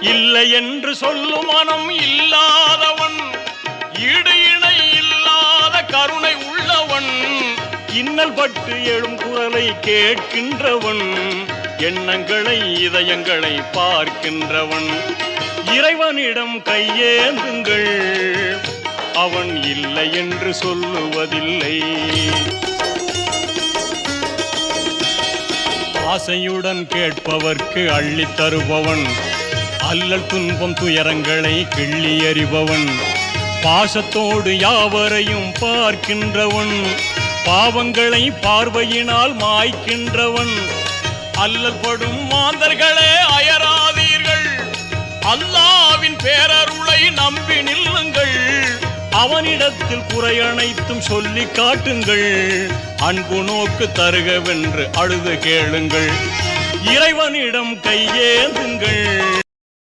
இல்லை என்று சொல்லும் மனம் இல்லாதவன் ஈடு இணை இல்லாத கருணை உள்ளவன் இன்னல் பட்டு எழும் குரலை கேட்கின்றவன் எண்ணங்களை இதயங்களை பார்க்கின்றவன். இறைவனிடம் கையேந்துங்கள் அவன் இல்லை என்று சொல்லுவதில்லை. ஆசையுடன் கேட்பவர்க்கு அள்ளித் தருபவன் அல்லல் துன்பம் துயரங்களை கிள்ளி அறிபவன் பாசத்தோடு யாவரையும் பார்க்கின்றவன். பாவங்களை பார்வையினால் மாய்க்கின்றவன். அல்லல் படும் மாந்தர்களே அயராதீர்கள். அல்லாவின் பேரருளை நம்பி நில்லுங்கள். அவனிடத்தில் குறையனைத்தும் சொல்லி காட்டுங்கள். அன்பு நோக்கு தருகவென்று அழுது கேளுங்கள். இறைவனிடம் கையேந்துங்கள்.